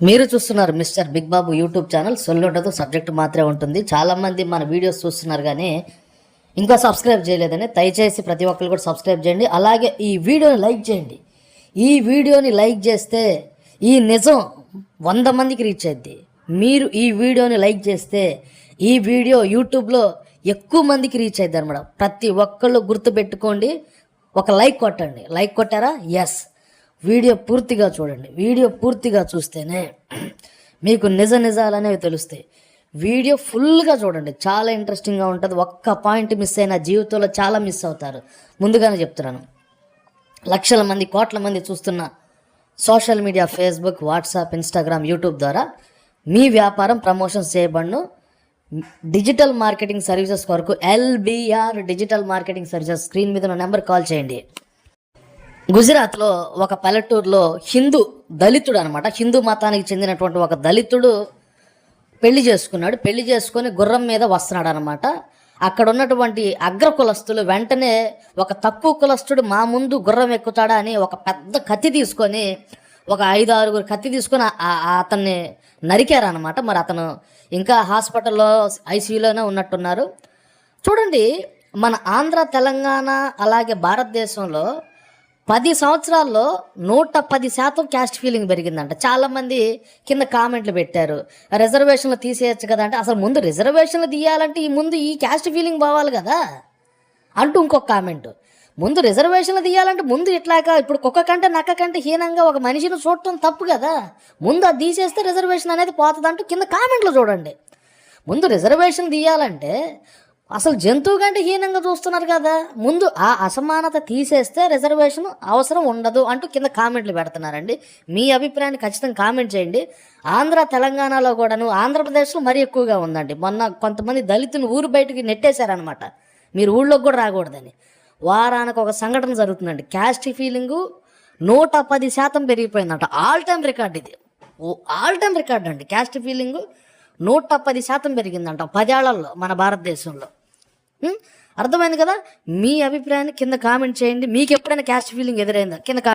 మీరు చూస్తున్నారు mister big Babu YouTube channel. సొల్లుండదు subject మాత్రమే ఉంటుంది. చాలామంది మన వీడియోస్ చూస్తున్నారు కానీ ఇంకా సబ్స్క్రైబ్ చేయలేదని దయచేసి ప్రతి ఒక్కరు కూడా సబ్స్క్రైబ్ చేయండి. అలాగే ఈ వీడియోని లైక్ చేయండి. ఈ వీడియోని లైక్ చేస్తే ఈ నిజం వంద మందికి రీచ్ అయింది మీరు ఈ వీడియోని లైక్ చేస్తే ఈ వీడియో యూట్యూబ్లో ఎక్కువ మందికి రీచ్ అయింది అనమాట ప్రతి ఒక్కళ్ళు గుర్తుపెట్టుకోండి. ఒక లైక్ కొట్టండి. లైక్ కొట్టారా? ఎస్ వీడియో పూర్తిగా చూడండి. వీడియో పూర్తిగా చూస్తేనే మీకు నిజ నిజాలు అనేవి తెలుస్తాయి. వీడియో ఫుల్గా చూడండి. చాలా ఇంట్రెస్టింగ్గా ఉంటుంది. ఒక్క పాయింట్ మిస్ అయినా జీవితంలో చాలా మిస్ అవుతారు. ముందుగానే చెప్తున్నాను. లక్షల మంది కోట్ల మంది చూస్తున్న social media Facebook WhatsApp Instagram YouTube ద్వారా మీ వ్యాపారం ప్రమోషన్ చేయబడును. డిజిటల్ మార్కెటింగ్ సర్వీసెస్ కొరకు LBR digital marketing services screen మీద ఉన్న నెంబర్ కాల్ చేయండి. గుజరాత్లో ఒక పల్లెటూరులో హిందూ దళితుడు అనమాట హిందూ మతానికి చెందినటువంటి ఒక దళితుడు పెళ్ళి చేసుకున్నాడు. పెళ్ళి చేసుకొని గుర్రం మీద వస్తున్నాడు అనమాట అక్కడ ఉన్నటువంటి అగ్ర కులస్తులు వెంటనే ఒక తక్కువ కులస్తుడు మా ముందు గుర్రం ఎక్కుతాడా అని ఒక పెద్ద కత్తి తీసుకొని ఒక ఐదు ఆరుగురు కత్తి తీసుకొని అతన్ని నరికారనమాట. మరి అతను ఇంకా హాస్పిటల్లో ఐసీయూలోనే ఉన్నట్టున్నారు. చూడండి మన ఆంధ్ర తెలంగాణ అలాగే భారతదేశంలో పది సంవత్సరాల్లో నూట పది శాతం క్యాస్ట్ ఫీలింగ్ పెరిగిందంట. చాలామంది కింద కామెంట్లు పెట్టారు. రిజర్వేషన్లు తీసేయచ్చు కదా అంటే అసలు ముందు రిజర్వేషన్లు తీయాలంటే ఈ ముందు ఈ క్యాస్ట్ ఫీలింగ్ పోవాలి కదా అంటూ ఇంకొక కామెంట్. ముందు రిజర్వేషన్లు తీయాలంటే ముందు ఇట్లాగా ఇప్పుడు కుక్క కంటే నక్క కంటే హీనంగా ఒక మనిషిని చూడటం తప్పు కదా. ముందు అది తీసేస్తే రిజర్వేషన్ అనేది పోతుంది అంటూ కింద కామెంట్లు చూడండి. ముందు రిజర్వేషన్ తీయాలంటే అసలు జంతువు కంటే హీనంగా చూస్తున్నారు కదా. ముందు ఆ అసమానత తీసేస్తే రిజర్వేషన్ అవసరం ఉండదు అంటూ కింద కామెంట్లు పెడుతున్నారండి. మీ అభిప్రాయాన్ని ఖచ్చితంగా కామెంట్ చేయండి. ఆంధ్ర తెలంగాణలో కూడాను ఆంధ్రప్రదేశ్లో మరీ ఎక్కువగా ఉందండి. మొన్న కొంతమంది దళితుని ఊరు బయటికి నెట్టేశారనమాట మీరు ఊళ్ళోకి కూడా రాకూడదని. వారానికి ఒక సంఘటన జరుగుతుందండి. క్యాస్ట్ ఫీలింగు నూట పది శాతం పెరిగిపోయిందంట. ఆల్ టైం రికార్డ్ ఇది. ఓ ఆల్ టైం రికార్డ్ అండి. క్యాస్ట్ ఫీలింగు నూట పది శాతం పెరిగిందంట. పదేళ్ళలో మన భారతదేశంలో. అర్థమైంది కదా? మీ అభిప్రాయాన్ని కింద కామెంట్ చేయండి. మీకు ఎప్పుడైనా క్యాస్ట్ ఫీలింగ్ ఎదురైందా? కింద